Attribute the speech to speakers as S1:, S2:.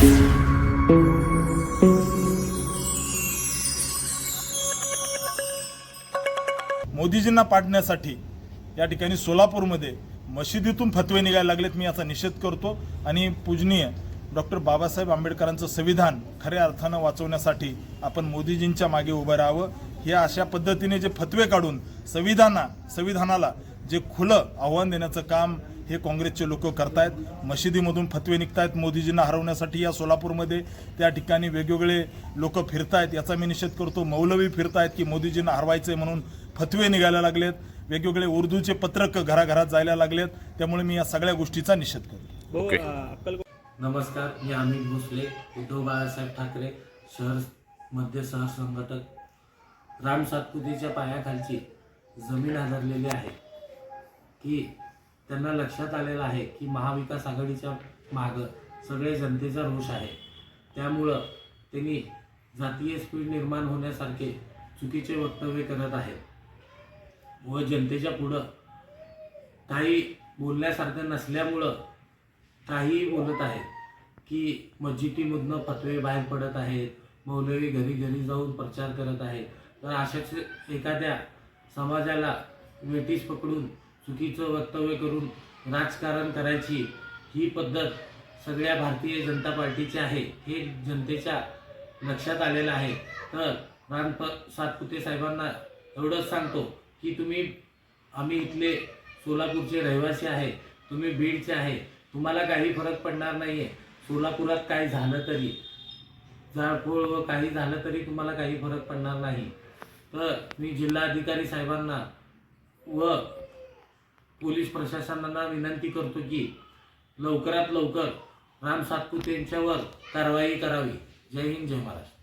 S1: मोदीजींना पाडण्यासाठी या ठिकाणी सोलापूरमध्ये मशिदीतून फतवे निघायला लागलेत मी याचा निषेध करतो. आणि पूजनीय डॉक्टर बाबासाहेब आंबेडकरांचं संविधान खऱ्या अर्थानं वाचवण्यासाठी आपण मोदीजींच्या मागे उभं राहावं. हे अशा पद्धतीने जे फतवे काढून संविधाना संविधानाला जे खुलं आव्हान देण्याचं काम हे काँग्रेसचे लोक करतायत. मशिदीमधून फतवे निघतायत मोदीजींना हरवण्यासाठी या सोलापूरमध्ये. त्या ठिकाणी वेगवेगळे लोक फिरतायत याचा मी निषेध करतो. मौलवी फिरतायत की मोदीजींना हरवायचंय म्हणून फतवे निघायला लागलेत. वेगवेगळे उर्दूचे पत्रक घराघरात जायला लागलेत. त्यामुळे मी या सगळ्या गोष्टीचा निषेध करतो.
S2: अक्कलकोट
S3: नमस्कार मी अमित भोसले उद्धव बाळासाहेब ठाकरे शहर मध्य सहसंघटक राम सातपुतेच्या पायाखालची जमीन हादरलेली आहे. की त्यांना लक्षात आलेलं आहे की महाविकास आघाडीच्या मागं सगळे जनतेचा रोष आहे. त्यामुळं त्यांनी जातीय स्पीड निर्माण होण्यासारखे चुकीचे वक्तव्य करत आहेत. व जनतेच्या पुढं काही बोलण्यासारखं नसल्यामुळं काहीही बोलत आहेत की मस्जिदीमधनं फतवे बाहेर पडत आहेत मौलवी घरी घरी जाऊन प्रचार करत आहेत. तर अशाच एखाद्या समाजाला वेटीस पकडून चुकीचं वक्तव्य करून राजकारण करायची ही पद्धत सगळ्या भारतीय जनता पार्टीची आहे हे जनतेच्या लक्षात आलेलं आहे. तर राम सातपुते साहेबांना एवढंच सांगतो की तुम्ही आम्ही इथले सोलापूरचे रहिवासी आहे तुम्ही बीडचे आहे तुम्हाला काही फरक पडणार नाही आहे सोलापुरात काय झालं तरी जाळपोळ व काही झालं तरी तुम्हाला काही फरक पडणार नाही. तर मी जिल्हाधिकारी साहेबांना व पोलीस प्रशासनाला विनंती करतो की लवकरात लवकर राम सातपुते यांच्यावर कारवाई करावी. जय हिंद जय महाराष्ट्र.